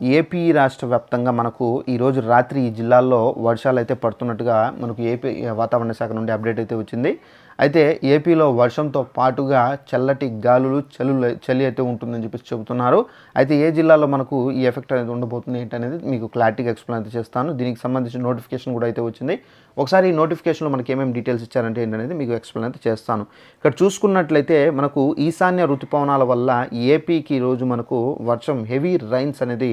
AP రాష్ట్ర వ్యాప్తంగా మనకు ఈరోజు రాత్రి ఈ జిల్లాల్లో వర్షాలు అయితే పడుతున్నట్టుగా మనకు ఏపీ వాతావరణ శాఖ నుండి అప్డేట్ అయితే వచ్చింది. అయితే ఏపీలో వర్షంతో పాటుగా చల్లటి గాలులు చలులు చలి అయితే ఉంటుందని చెప్పేసి చెబుతున్నారు. అయితే ఏ జిల్లాలో మనకు ఈ ఎఫెక్ట్ అనేది ఉండబోతుంది ఏంటనేది మీకు క్లారిటీగా ఎక్స్ప్లెయిన్ అయితే చేస్తాను. దీనికి సంబంధించిన నోటిఫికేషన్ కూడా అయితే వచ్చింది. ఒకసారి ఈ నోటిఫికేషన్లో మనకి ఏమేమి డీటెయిల్స్ ఇచ్చారంటే ఏంటనేది మీకు ఎక్స్ప్లెయిన్ అయితే చేస్తాను. ఇక్కడ చూసుకున్నట్లయితే మనకు ఈశాన్య ఋతుపవనాల వల్ల ఏపీకి ఈరోజు మనకు వర్షం హెవీ రైన్స్ అనేది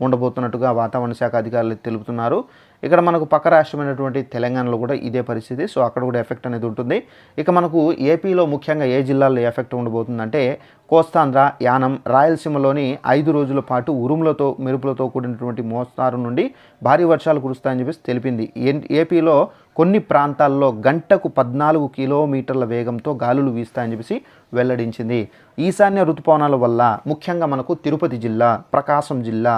ఉండబోతున్నట్టుగా వాతావరణ శాఖ అధికారులు తెలుపుతున్నారు. ఇక్కడ మనకు పక్క రాష్ట్రమైనటువంటి తెలంగాణలో కూడా ఇదే పరిస్థితి. సో అక్కడ కూడా ఎఫెక్ట్ అనేది ఉంటుంది. ఇక మనకు ఏపీలో ముఖ్యంగా ఏ జిల్లాల్లో ఎఫెక్ట్ ఉండబోతుందంటే కోస్తాంధ్ర యానం రాయలసీమలోని ఐదు రోజుల పాటు ఉరుములతో మెరుపులతో కూడినటువంటి మోస్తారు నుండి భారీ వర్షాలు కురుస్తాయని చెప్పేసి తెలిపింది. ఏపీలో కొన్ని ప్రాంతాల్లో గంటకు పద్నాలుగు కిలోమీటర్ల వేగంతో గాలులు వీస్తాయని చెప్పేసి వెల్లడించింది. ఈశాన్య ఋతుపవనాల వల్ల ముఖ్యంగా మనకు తిరుపతి జిల్లా ప్రకాశం జిల్లా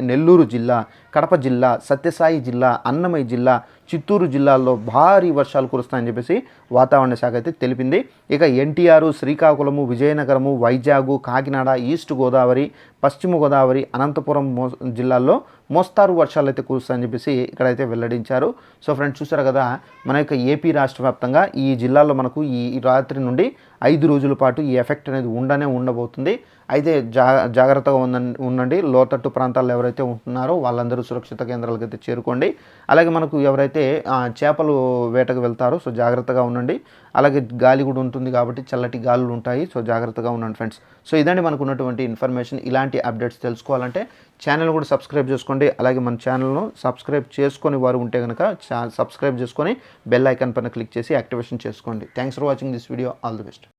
నెల్లూరు జిల్లా కడప జిల్లా సత్యసాయి జిల్లా అన్నమయ్య జిల్లా చిత్తూరు జిల్లాల్లో భారీ వర్షాలు కురుస్తాయని చెప్పేసి వాతావరణ శాఖ అయితే తెలిపింది. ఇక ఎన్టీఆర్ శ్రీకాకుళము విజయనగరము వైజాగ్ కాకినాడ ఈస్ట్ గోదావరి పశ్చిమ గోదావరి అనంతపురం మో జిల్లాల్లో మోస్తారు వర్షాలు అయితే కురుస్తాయని చెప్పేసి ఇక్కడైతే వెల్లడించారు. సో ఫ్రెండ్స్ చూసారు కదా మన యొక్క ఏపీ రాష్ట్ర వ్యాప్తంగా ఈ జిల్లాలో మనకు ఈ రాత్రి నుండి ఐదు రోజుల పాటు ఈ ఎఫెక్ట్ అనేది ఉండనే ఉండబోతుంది. అయితే జా జాగ్రత్తగా ఉందండి ఉండండి. లోతట్టు ప్రాంతాల్లో ఎవరైతే ఉంటున్నారో వాళ్ళందరూ సురక్షిత కేంద్రాలకు అయితే చేరుకోండి. అలాగే మనకు ఎవరైతే అయితే చేపలు వేటకు వెళ్తారు. సో జాగ్రత్తగా ఉండండి. అలాగే గాలి కూడా ఉంటుంది కాబట్టి చల్లటి గాలులు ఉంటాయి. సో జాగ్రత్తగా ఉండండి ఫ్రెండ్స్. సో ఇదండి మనకు ఉన్నటువంటి ఇన్ఫర్మేషన్. ఇలాంటి అప్డేట్స్ తెలుసుకోవాలంటే ఛానల్ కూడా సబ్స్క్రైబ్ చేసుకోండి. అలాగే మన ఛానల్ను సబ్స్క్రైబ్ చేసుకొని వారు ఉంటే కనుక సబ్స్క్రైబ్ చేసుకొని బెల్ ఐకాన్ పైన క్లిక్ చేసి యాక్టివేషన్ చేసుకోండి. Thanks for watching this video. All the best.